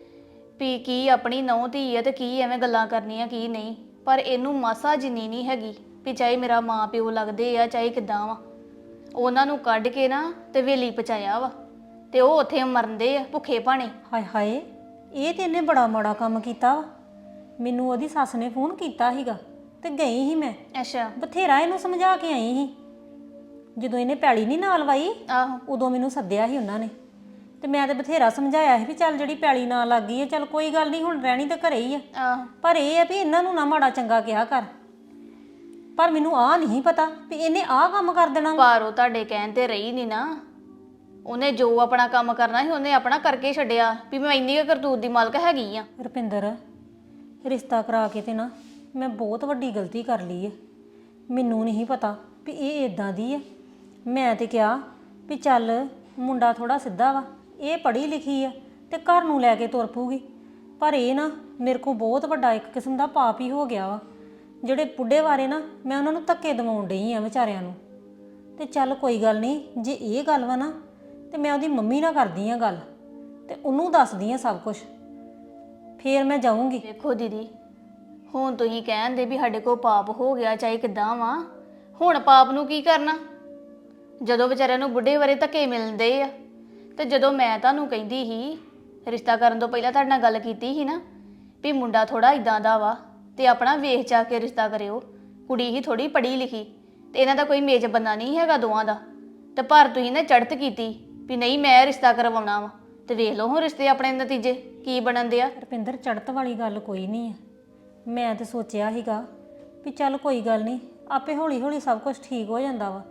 ਵੀ ਕੀ ਆਪਣੀ ਨੌਂ ਧੀ ਹੈ ਤੇ ਕੀ ਐਵੇਂ ਗੱਲਾਂ ਕਰਨੀਆਂ ਕੀ ਨਹੀਂ। ਪਰ ਇਹਨੂੰ ਮਾਸਾ ਜਿੰਨੀ ਨਹੀਂ ਹੈਗੀ ਵੀ ਚਾਹੇ ਮੇਰਾ ਮਾਂ ਪਿਓ ਲੱਗਦੇ ਆ ਚਾਹੇ ਕਿਦਾਂ ਵਾ। ਉਹਨਾਂ ਨੂੰ ਕੱਢ ਕੇ ਨਾ ਤੇ ਵੇਲੀ ਪਚਾਇਆ ਵਾ। ਤੇ ਉਹ ਉੱਥੇ ਮਰਨਦੇ ਆ ਭੁੱਖੇ ਭਾਣੇ। ਹਾਏ ਹਾਏ ਇਹ ਤੇ ਇਹਨੇ ਬੜਾ ਮਾੜਾ ਕੰਮ ਕੀਤਾ ਵਾ। ਮੈਨੂੰ ਉਹਦੀ ਸੱਸ ਨੇ ਫੋਨ ਕੀਤਾ ਸੀਗਾ ਤੇ ਗਈ ਸੀ ਮੈਂ। ਅੱਛਾ। ਬਥੇਰਾ ਇਹਨੂੰ ਸਮਝਾ ਕੇ ਆਈ ਸੀ। ਜਦੋਂ ਇਹਨੇ ਪੈਲੀ ਨਹੀਂ ਨਾਲ ਵਾਈ ਆਹੋ। ਉਦੋਂ ਮੈਨੂੰ ਸੱਦਿਆ ਸੀ ਉਹਨਾਂ ਨੇ। ਤੇ ਮੈਂ ਤੇ ਬਥੇਰਾ ਸਮਝਾਇਆ ਸੀ ਵੀ ਚੱਲ ਜਿਹੜੀ ਪੈਲੀ ਨਾਲ ਲੱਗ ਗਈ ਹੈ ਚੱਲ ਕੋਈ ਗੱਲ ਨਹੀਂ ਹੁਣ ਰਹਿਣੀ ਤਾਂ ਘਰੇ ਹੀ ਆ। ਆਹੋ। ਪਰ ਇਹ ਹੈ ਵੀ ਇਹਨਾਂ ਨੂੰ ਨਾ ਮਾੜਾ ਚੰਗਾ ਕਿਹਾ ਕਰ। ਪਰ ਮੈਨੂੰ ਆ ਨਹੀਂ ਪਤਾ ਵੀ ਇਹਨੇ ਆਹ ਕੰਮ ਕਰ ਦੇਣਾ। ਪਰ ਉਹ ਤੁਹਾਡੇ ਕਹਿਣ ਤੇ ਰਹੀ ਨਹੀਂ ਨਾ। ਉਹਨੇ ਜੋ ਆਪਣਾ ਕੰਮ ਕਰਨਾ ਸੀ ਉਹਨੇ ਆਪਣਾ ਕਰਕੇ ਛੱਡਿਆ ਵੀ ਮੈਂ ਇੰਨੀ ਕੁ ਕਰਤੂਤ ਦੀ ਮਾਲਕ ਹੈਗੀ ਆ। ਰੁਪਿੰਦਰ ਰਿਸ਼ਤਾ ਕਰਾ ਕੇ ਤੇ ਨਾ ਮੈਂ ਬਹੁਤ ਵੱਡੀ ਗਲਤੀ ਕਰ ਲਈ ਹੈ ਮੈਨੂੰ ਨਹੀਂ ਪਤਾ ਵੀ ਇਹ ਇਦਾਂ ਦੀ ਹੈ ਮੈਂ ਤੇ ਕਿਹਾ ਵੀ ਚੱਲ ਮੁੰਡਾ ਥੋੜਾ ਸਿੱਧਾ ਵਾ। ਇਹ ਪੜ੍ਹੀ ਲਿਖੀ ਆ ਤੇ ਘਰ ਨੂੰ ਲੈ ਕੇ ਤੁਰ ਪੂਗੀ ਪਰ ਇਹ ਨਾ ਮੇਰੇ ਕੋ ਬਹੁਤ ਵੱਡਾ ਇੱਕ ਕਿਸਮ ਦਾ ਪਾਪ ਹੀ ਹੋ ਗਿਆ ਵਾ। ਜਿਹੜੇ ਬੁੱਢੇ ਵਾਰੇ ਨਾ ਮੈਂ ਉਹਨਾਂ ਨੂੰ ਧੱਕੇ ਦਿਵਾਉਣ ਡਈ ਆ ਵਿਚਾਰਿਆਂ ਨੂੰ। ਤੇ ਚੱਲ ਕੋਈ ਗੱਲ ਨਹੀਂ, ਜੇ ਇਹ ਗੱਲ ਵਾ ਨਾ ਤੇ ਮੈਂ ਉਹਦੀ ਮੰਮੀ ਨਾਲ ਕਰਦੀ ਆ ਗੱਲ ਤੇ ਉਹਨੂੰ ਦੱਸਦੀ ਆ ਸਭ ਕੁਝ ਫੇਰ ਮੈਂ ਜਾਊਂਗੀ। ਦੇਖੋ ਦੀਦੀ, ਹੁਣ ਤੁਸੀਂ ਕਹਿੰਦੇ ਵੀ ਸਾਡੇ ਕੋਲ ਪਾਪ ਹੋ ਗਿਆ ਚਾਹੇ ਕਿਦਾਂ ਵਾ, ਹੁਣ ਪਾਪ ਨੂੰ ਕੀ ਕਰਨਾ? ਜਦੋਂ ਵਿਚਾਰਿਆਂ ਨੂੰ ਬੁੱਢੇ ਵਰੇ ਧੱਕੇ ਮਿਲਦੇ ਆ। ਤੇ ਜਦੋਂ ਮੈਂ ਤੁਹਾਨੂੰ ਕਹਿੰਦੀ ਸੀ, ਰਿਸ਼ਤਾ ਕਰਨ ਤੋਂ ਪਹਿਲਾਂ ਤੁਹਾਡੇ ਨਾਲ ਗੱਲ ਕੀਤੀ ਸੀ ਨਾ, ਵੀ ਮੁੰਡਾ ਥੋੜਾ ਇਦਾਂ ਦਾ ਵਾ ਤੇ ਆਪਣਾ ਵੇਖ ਚਾ ਕੇ ਰਿਸ਼ਤਾ ਕਰਿਓ। ਕੁੜੀ ਹੀ ਥੋੜੀ ਪੜ੍ਹੀ ਲਿਖੀ ਤੇ ਇਹਨਾਂ ਦਾ ਕੋਈ ਮੇਜ ਬੰਦਾ ਨਹੀਂ ਹੈਗਾ ਦੋਵਾਂ ਦਾ। ਤੇ ਪਰ ਤੁਸੀਂ ਨੇ ਚੜਤ ਕੀਤੀ ਵੀ ਨਹੀਂ, ਮੈਂ ਰਿਸ਼ਤਾ ਕਰਵਾਉਣਾ ਵਾ ਤੇ ਵੇਖ ਲਓ ਹੁਣ ਰਿਸ਼ਤੇ ਆਪਣੇ ਨਤੀਜੇ ਕੀ ਬਣਨ ਆ। ਰੁਪਿੰਦਰ ਚੜਤ ਵਾਲੀ ਗੱਲ ਕੋਈ ਨਹੀਂ ਹੈ ਮੈਂ ਤੇ ਸੋਚਿਆ ਸੀਗਾ ਵੀ ਚੱਲ ਕੋਈ ਗੱਲ ਨਹੀਂ, ਆਪੇ ਹੌਲੀ ਹੌਲੀ ਸਭ ਕੁਝ ਠੀਕ ਹੋ ਜਾਂਦਾ ਵਾ।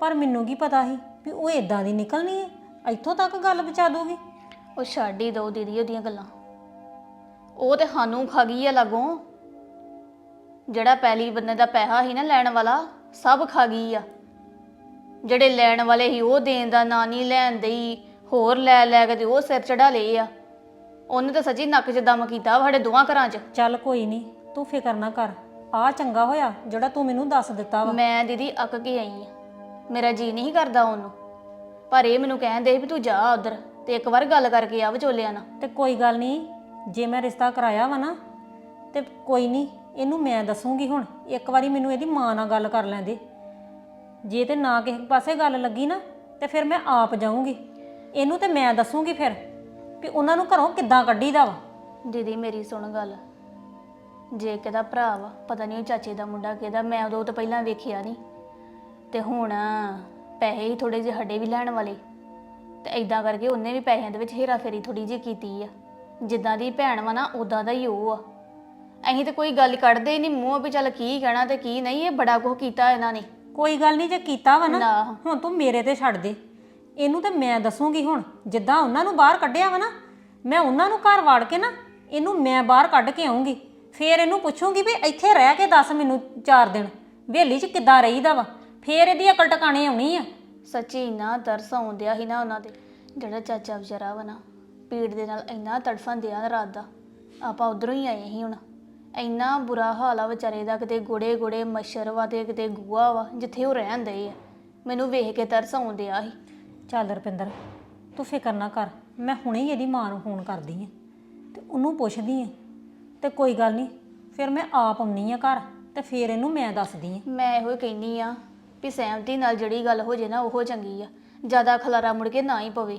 ਪਰ ਮੈਨੂੰ ਕੀ ਪਤਾ ਸੀ ਵੀ ਉਹ ਇਦਾਂ ਦੀ ਨਿਕਲਣੀ ਹੈ ਇੱਥੋਂ ਤੱਕ ਗੱਲ ਪਹੁੰਚਾ ਦੂਗੀ ਉਹ ਛੱਡ ਹੀ ਦੋ ਦੀਦੀ ਉਹਦੀਆਂ ਗੱਲਾਂ। ਉਹ ਤੇ ਸਾਨੂੰ ਖਾ ਗਈ ਆ ਲਾਗੋਂ। ਜਿਹੜਾ ਪਹਿਲੀ ਬੰਦੇ ਦਾ ਪੈਸਾ ਸੀ ਨਾ ਲੈਣ ਵਾਲਾ ਸਭ ਖਾ ਗਈ ਆ। ਜਿਹੜੇ ਲੈਣ ਵਾਲੇ ਸੀ ਉਹ ਦੇਣ ਦਾ ਨਾਂ ਨਹੀਂ ਲੈਣ ਦੇਈ ਹੋਰ ਲੈ ਲੈ ਕੇ ਤੇ ਉਹ ਸਿਰ ਚੜਾ ਲਏ ਆ। ਉਹਨੇ ਤਾਂ ਸੱਚੀ ਨੱਕ 'ਚ ਦਮ ਕੀਤਾ ਸਾਡੇ ਦੋਵਾਂ ਘਰਾਂ 'ਚ। ਚੱਲ ਕੋਈ ਨਹੀਂ ਤੂੰ ਫਿਕਰ ਨਾ ਕਰ। ਆ ਚੰਗਾ ਹੋਇਆ ਜਿਹੜਾ ਤੂੰ ਮੈਨੂੰ ਦੱਸ ਦਿੱਤਾ ਵਾ। ਮੈਂ ਦੀਦੀ ਅੱਕ ਕੇ ਆਈ ਆ। ਮੇਰਾ ਜੀ ਨਹੀਂ ਕਰਦਾ ਉਹਨੂੰ। ਪਰ ਇਹ ਮੈਨੂੰ ਕਹਿੰਦੇ ਵੀ ਤੂੰ ਜਾ ਉਧਰ ਤੇ ਇੱਕ ਵਾਰ ਗੱਲ ਕਰਕੇ ਆ ਵਿਚੋਲਿਆਂ ਨਾਲ। ਤੇ ਕੋਈ ਗੱਲ ਨਹੀਂ ਜੇ ਮੈਂ ਰਿਸ਼ਤਾ ਕਰਾਇਆ ਵਾ ਨਾ ਤੇ ਕੋਈ ਨਹੀਂ ਇਹਨੂੰ ਮੈਂ ਦੱਸੂਗੀ ਹੁਣ ਇੱਕ ਵਾਰੀ ਮੈਨੂੰ ਇਹਦੀ ਮਾਂ ਨਾਲ ਗੱਲ ਕਰ ਲੈਂਦੇ। ਜੇ ਤੇ ਨਾ ਕਿਸੇ ਪਾਸੇ ਗੱਲ ਲੱਗੀ ਨਾ ਤੇ ਫਿਰ ਮੈਂ ਆਪ ਜਾਊਂਗੀ। ਇਹਨੂੰ ਤੇ ਮੈਂ ਦੱਸੂਗੀ ਫਿਰ ਵੀ ਉਹਨਾਂ ਨੂੰ ਘਰੋਂ ਕਿੱਦਾਂ ਕੱਢੀਦਾ ਵਾ। ਦੀਦੀ ਮੇਰੀ ਸੁਣ ਗੱਲ। ਜੇ ਕਿਹਦਾ ਭਰਾ ਵਾ ਪਤਾ ਨਹੀਂ ਉਹ ਚਾਚੇ ਦਾ ਮੁੰਡਾ ਕਿਹਦਾ ਮੈਂ ਉਦੋਂ ਤੋਂ ਪਹਿਲਾਂ ਵੇਖਿਆ ਨਹੀਂ। ਤੇ ਹੁਣ ਪੈਸੇ ਹੀ ਥੋੜੇ ਜਿਹੇ ਸਾਡੇ ਵੀ ਲੈਣ ਵਾਲੇ। ਤੇ ਐਦਾਂ ਕਰਕੇ ਉਹਨੇ ਵੀ ਪੈਸਿਆਂ ਦੇ ਵਿੱਚ ਹੇਰਾ ਫੇਰੀ ਥੋੜੀ ਜਿਹੀ ਕੀਤੀ ਆ। ਜਿੱਦਾਂ ਦੀ ਭੈਣ ਵਾ ਨਾ ਉਦਾਂ ਦਾ ਹੀ ਉਹ ਆ। ਅਸੀਂ ਤੇ ਕੋਈ ਗੱਲ ਕੱਢਦੇ ਹੀ ਨਹੀਂ ਮੂੰਹ ਵੀ ਚੱਲ ਕੀ ਕਹਿਣਾ ਤੇ ਕੀ ਨਹੀਂ ਇਹ ਬੜਾ ਕੁਝ ਕੀਤਾ ਇਹਨਾਂ ਨੇ। ਕੋਈ ਗੱਲ ਨਹੀਂ ਜੇ ਕੀਤਾ ਵਾ ਨਾ ਨਾ। ਹੁਣ ਤੂੰ ਮੇਰੇ ਤੇ ਛੱਡ ਦੇ। ਇਹਨੂੰ ਤੇ ਮੈਂ ਦੱਸੂਗੀ ਹੁਣ ਜਿੱਦਾਂ ਉਹਨਾਂ ਨੂੰ ਬਾਹਰ ਕੱਢਿਆ ਵਾ ਨਾ ਮੈਂ ਉਹਨਾਂ ਨੂੰ ਘਰ ਵਾੜ ਕੇ ਨਾ ਇਹਨੂੰ ਮੈਂ ਬਾਹਰ ਕੱਢ ਕੇ ਆਉਂਗੀ ਫੇਰ ਇਹਨੂੰ ਪੁੱਛੂੰਗੀ ਵੀ ਇੱਥੇ ਰਹਿ ਕੇ ਦੱਸ ਮੈਨੂੰ 4 ਦਿਨ ਹਵੇਲੀ 'ਚ ਕਿੱਦਾਂ ਰਹੀਦਾ ਵਾ। ਫੇਰ ਇਹਦੀ ਅਕਲ ਟਿਕਾਣੇ ਆਉਣੀ ਆ। ਸੱਚੀ ਇੰਨਾ ਤਰਸ ਆਉਂਦਿਆ ਸੀ ਨਾ ਉਹਨਾਂ ਤੇ ਜਿਹੜਾ ਚਾਚਾ ਵਿਚਾਰਾ ਵਾ ਨਾ ਪੀੜ ਦੇ ਨਾਲ ਇੰਨਾ ਤੜਫਣ ਦਿਆ ਰਾਤ ਦਾ ਆਪਾਂ ਉਧਰੋਂ ਹੀ ਆਏ ਸੀ ਹੁਣ। ਇੰਨਾ ਬੁਰਾ ਹਾਲ ਆ ਵਿਚਾਰੇ ਦਾ ਕਿਤੇ ਗੋੜੇ ਗੋੜੇ ਮੱਛਰ ਵਾ ਤੇ ਕਿਤੇ ਗੂਆ ਵਾ ਜਿੱਥੇ ਉਹ ਰਹਿੰਦੇ ਆ। ਮੈਨੂੰ ਵੇਖ ਕੇ ਤਰਸ ਆਉਂਦਿਆ ਸੀ। ਚੱਲ ਰਪਿੰਦਰ ਤੂੰ ਫਿਕਰ ਨਾ ਕਰ ਮੈਂ ਹੁਣੇ ਹੀ ਇਹਦੀ ਮਾਂ ਨੂੰ ਫੋਨ ਕਰਦੀ ਆ ਤੇ ਉਹਨੂੰ ਪੁੱਛਦੀ ਆ ਤੇ ਕੋਈ ਗੱਲ ਨਹੀਂ ਫਿਰ ਮੈਂ ਆਪ ਆਉਣੀ ਆ ਘਰ ਤੇ ਫਿਰ ਇਹਨੂੰ ਮੈਂ ਦੱਸਦੀ ਆ। ਮੈਂ ਇਹੋ ਹੀ ਕਹਿੰਨੀ ਆ ਵੀ ਸਹਿਮਤੀ ਨਾਲ ਜਿਹੜੀ ਗੱਲ ਹੋ ਜੇ ਨਾ ਉਹ ਚੰਗੀ ਆ। ਜ਼ਿਆਦਾ ਖਲਾਰਾ ਮੁੜ ਕੇ ਨਾ ਹੀ ਪਵੇ।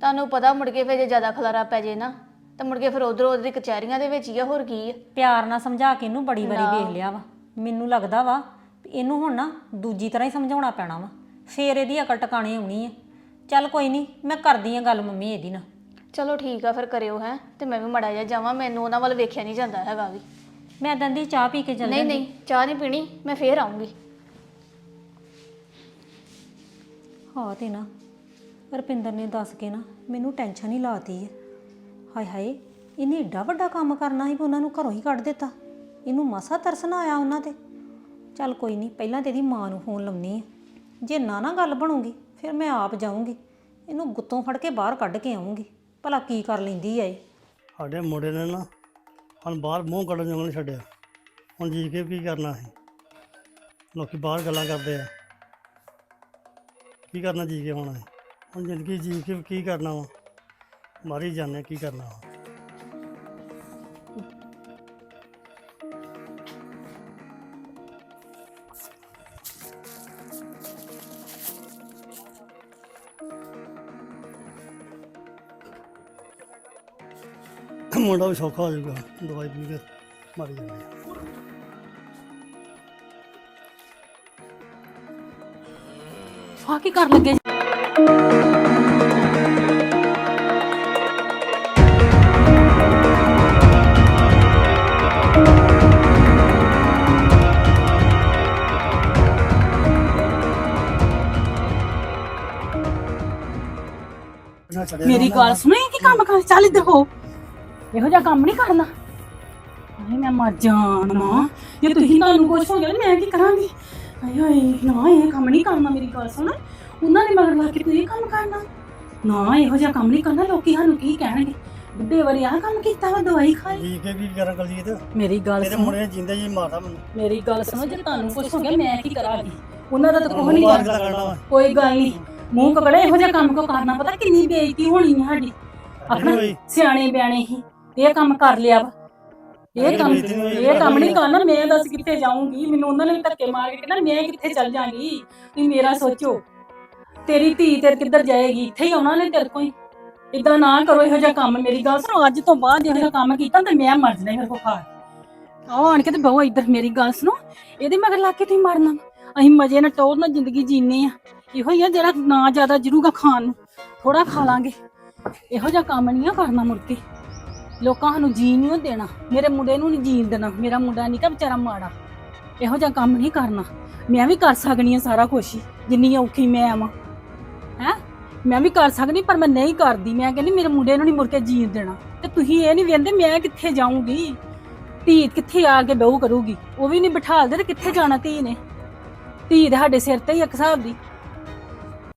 ਤੁਹਾਨੂੰ ਪਤਾ ਮੁੜ ਕੇ ਫਿਰ ਜੇ ਜ਼ਿਆਦਾ ਖਲਾਰਾ ਪੈ ਜੇ ਨਾ ਤਾਂ ਮੁੜ ਕੇ ਫਿਰ ਉਧਰੋਂ ਉਧਰ ਕਚਹਿਰੀਆਂ ਦੇ ਵਿੱਚ ਹੀ ਆ ਹੋਰ ਕੀ ਆ? ਪਿਆਰ ਨਾਲ ਸਮਝਾ ਕੇ ਇਹਨੂੰ ਬੜੀ ਵਾਰੀ ਵੇਖ ਲਿਆ ਵਾ। ਮੈਨੂੰ ਲੱਗਦਾ ਵਾ ਵੀ ਇਹਨੂੰ ਹੁਣ ਨਾ ਦੂਜੀ ਤਰ੍ਹਾਂ ਹੀ ਸਮਝਾਉਣਾ ਪੈਣਾ ਵਾ। ਫੇਰ ਇਹਦੀ ਅਕਲ ਟਿਕਾਣੇ ਆਉਣੀ ਆ। ਚੱਲ ਕੋਈ ਨਹੀਂ ਮੈਂ ਕਰਦੀ ਆ ਗੱਲ ਮੰਮੀ ਇਹਦੀ ਨਾਲ। ਚਲੋ ਠੀਕ ਆ ਫਿਰ ਕਰਿਓ ਹੈ ਤੇ ਮੈਂ ਵੀ ਮੜਾ ਜਾ ਜਾਵਾਂ ਮੈਨੂੰ ਉਹਨਾਂ ਵੱਲ ਵੇਖਿਆ ਨਹੀਂ ਜਾਂਦਾ ਹੈਗਾ ਵੀ। ਮੈਂ ਦੰਦੀ ਚਾਹ ਪੀ ਕੇ ਚੱਲ ਨਹੀਂ ਨਹੀਂ ਚਾਹ ਨਹੀਂ ਪੀਣੀ ਮੈਂ ਫੇਰ ਆਉਂਗੀ। ਹਾਂ ਤੇ ਨਾ। ਰਪਿੰਦਰ ਨੇ ਦੱਸ ਕੇ ਨਾ ਮੈਨੂੰ ਟੈਨਸ਼ਨ ਹੀ ਲਾਤੀ ਹੈ। ਹਾਏ ਹਾਏ, ਇਹਨੇ ਏਡਾ ਵੱਡਾ ਕੰਮ ਕਰਨਾ ਸੀ ਵੀ ਉਹਨਾਂ ਨੂੰ ਘਰੋਂ ਹੀ ਕੱਢ ਦਿੱਤਾ। ਇਹਨੂੰ ਮਾਸਾ ਤਰਸ ਨਾ ਆਇਆ ਉਹਨਾਂ ਤੇ। ਚੱਲ ਕੋਈ ਨਹੀਂ, ਪਹਿਲਾਂ ਤੇ ਇਹਦੀ ਮਾਂ ਨੂੰ ਫੋਨ ਲਾਉਣੀ ਹੈ। ਜੇ ਨਾ ਨਾ ਗੱਲ ਬਣੂਗੀ, ਫਿਰ ਮੈਂ ਆਪ ਜਾਊਂਗੀ। ਇਹਨੂੰ ਗੁੱਤੋਂ ਫੜ ਕੇ ਬਾਹਰ ਕੱਢ ਕੇ ਆਉਂਗੀ ਭਲਾ ਕੀ ਕਰ ਲੈਂਦੀ ਐ ਇਹ? ਸਾਡੇ ਮੁੰਡੇ ਨੇ ਨਾ ਹੁਣ ਬਾਹਰ ਮੂੰਹ ਕੱਢਣ ਜੰਗਲ ਛੱਡਿਆ। ਹੁਣ ਜੀ ਕੇ ਕੀ ਕਰਨਾ ਹੈ ਲੋਕੀ ਬਾਹਰ ਗੱਲਾਂ ਕਰਦੇ ਆ। ਕੀ ਕਰਨਾ ਜੀ ਕੇ ਹੁਣ? ਹੁਣ ਜ਼ਿੰਦਗੀ ਜੀ ਕੇ ਕੀ ਕਰਨਾ ਵਾ? ਮਾਰੀ ਜਾਣੇ ਕੀ ਕਰਨਾ ਵਾ? ਮੁੰਡਾ ਵੀ ਸੌਖਾ ਹੋ ਜਾਊਗਾ, ਦਵਾਈ ਪੀ ਕੇ ਮਰ ਜਾਂਦਾ ਆ ਕੀ ਕਰ ਲੱਗੇ ਜੀ? ਮੇਰੀ ਗੱਲ ਸੁਣੀ ਇਹ ਕੀ ਕੰਮ ਕਰ, ਚੱਲ ਇੱਧਰ ਹੋ। ਇਹੋ ਜਿਹਾ ਕੰਮ ਨਹੀਂ ਕਰਨਾ। ਹਾਏ, ਮੈਂ ਮਰ ਜਾਣਾ। ਜੇ ਤੁਸੀਂ ਤੁਹਾਨੂੰ ਕੁਝ ਹੋ ਗਿਆ ਤਾਂ ਮੈਂ ਕੀ ਕਰਾਂਗੀ? ਹਾਏ ਹਾਏ ਨਾ ਇਹ ਕੰਮ ਨਹੀਂ ਕਰਨਾ ਮੇਰੀ ਗੱਲ ਸੁਣ। ਉਹਨਾਂ ਨੇ ਮਗਰ ਲਾ ਕੇ ਤੂੰ ਇਹ ਕੰਮ ਕਰਨਾ। ਨਾ ਇਹੋ ਜਿਹਾ ਕੰਮ ਨਹੀਂ ਕਰਨਾ ਲੋਕੀ ਸਾਨੂੰ ਕੀ ਕਹਿਣਗੇ? ਬੁੱਢੇ ਵਾਰੀ ਆਹ ਕੰਮ ਕੀਤਾ ਵਾ ਦਵਾਈ ਖਾਈ। ਜੀ ਕੇ ਕੀ ਕਰਾਂ ਕਲਜੀਤ? ਮੇਰੀ ਗੱਲ ਤੇਰੇ ਸੁਣ। ਮੁੰਡੇ ਨੇ ਜਿੰਦੇ ਜੀ ਮਾਰਦਾ ਮੈਨੂੰ। ਮੇਰੀ ਗੱਲ ਸੁਣੋ ਜੇ ਤੁਹਾਨੂੰ ਕੁਝ ਹੋ ਗਿਆ ਮੈਂ ਕੀ ਕਰਾਂਗੀ? ਉਹਨਾਂ ਦਾ ਤਾਂ ਕੁਝ ਨਹੀਂ ਮਾਰ ਕਰਦਾ ਕੇ ਕਰਨਾ ਵਾ। ਕੋਈ ਗੱਲ ਨਹੀਂ। ਮੂੰਹ ਕਬੜੇ ਇਹੋ ਜਿਹਾ ਕੰਮ ਕੋ ਕਰਨਾ ਪਤਾ ਕਿੰਨੀ ਬੇਇੱਜ਼ਤੀ ਹੋਣੀ ਹੈ ਸਾਡੀ। ਆਪਣਾ ਹੋਈ। ਸਿਆਣੇ ਬਿਆਣੇ ਹੀ ਇਹ ਕੰਮ ਕਰ ਲਿਆ ਵਾ। ਇਹ ਕੰਮ ਇਹ ਕੰਮ ਨਹੀਂ ਕਰਨਾ ਮੈਂ ਦੱਸ ਕਿੱਥੇ ਜਾਊਂਗੀ? ਮੈਨੂੰ ਉਹਨਾਂ ਨੇ ਧੱਕੇ ਮਾਰ ਕੇ ਕਹਿੰਦਾ ਮੈਂ ਕਿੱਥੇ ਚੱਲ ਜਾਾਂਗੀ? ਤੁਸੀਂ ਮੇਰਾ ਸੋਚੋ। ਤੇਰੀ ਧੀ ਤੇਰੇ ਕਿੱਧਰ ਜਾਏਗੀ? ਇੱਥੇ ਹੀ ਆਉਣਾ ਨੇ ਤੇਰੇ ਕੋਈ ਇਦਾਂ ਨਾ ਕਰੋ ਇਹੋ ਜਿਹਾ ਕੰਮ। ਮੇਰੀ ਗੱਲ ਸੁਣੋ ਅੱਜ ਤੋਂ ਬਾਅਦ ਇਹੋ ਜਿਹਾ ਕੰਮ ਕੀਤਾ ਤੇ ਮੈਂ ਮਰ ਜਾਣਾ ਮੇਰੇ ਕੋ ਖਾ ਆਓ ਆਣ ਕੇ ਤੇ ਬਹੁ ਇੱਧਰ ਮੇਰੀ ਗੱਲ ਸੁਣੋ ਇਹਦੇ ਮਗਰ ਲਾ ਕੇ ਤੁਸੀਂ ਮਰਨਾ। ਅਸੀਂ ਮਜੇ ਨਾਲ ਟੋਰ ਨਾਲ ਜ਼ਿੰਦਗੀ ਜੀਨੇ ਆ। ਇਹੋ ਹੀ ਆ ਜਿਹੜਾ ਨਾ ਜ਼ਿਆਦਾ ਜਰੂਗਾ ਖਾਣ ਨੂੰ। ਥੋੜਾ ਖਾ ਲਾਂਗੇ। ਇਹੋ ਜਿਹਾ ਕੰਮ ਨਹੀਂ ਆ ਕਰਨਾ ਮੁੜ ਕੇ। ਲੋਕਾਂ ਸਾਨੂੰ ਜੀਣ ਨਹੀਂ ਦੇਣਾ। ਮੇਰੇ ਮੁੰਡੇ ਨੂੰ ਨਹੀਂ ਜੀਣ ਦੇਣਾ। ਮੇਰਾ ਮੁੰਡਾ ਨਹੀਂ ਕਾ ਵਿਚਾਰਾ ਮਾੜਾ। ਇਹੋ ਜਿਹਾ ਕੰਮ ਨਹੀਂ ਕਰਨਾ। ਮੈਂ ਵੀ ਕਰ ਸਕਣੀ ਆ ਸਾਰਾ ਕੁਛ ਹੀ, ਜਿੰਨੀ ਔਖੀ ਮੈਂ ਆਵਾਂ। ਹੈ? ਮੈਂ ਵੀ ਕਰ ਸਕਦੀ, ਪਰ ਮੈਂ ਨਹੀਂ ਕਰਦੀ। ਮੈਂ ਕਹਿੰਦੀ, ਮੇਰੇ ਮੁੰਡੇ ਨੂੰ ਨਹੀਂ ਮੁੜ ਕੇ ਜੀਣ ਦੇਣਾ। ਤੇ ਤੁਸੀਂ ਇਹ ਨਹੀਂ ਵੇਂਦੇ, ਮੈਂ ਕਿੱਥੇ ਜਾਊਂਗੀ? ਧੀ ਕਿੱਥੇ ਆ ਕੇ ਬਹੂ ਕਰੂਗੀ? ਉਹ ਵੀ ਨਹੀਂ ਬਿਠਾਲਦੇ ਤੇ ਕਿੱਥੇ ਜਾਣਾ ਧੀ ਨੇ? ਧੀ ਦੇ ਸਾਡੇ ਸਿਰ ਤੇ ਹੀ ਇੱਕ ਹਿਸਾਬ ਦੀ।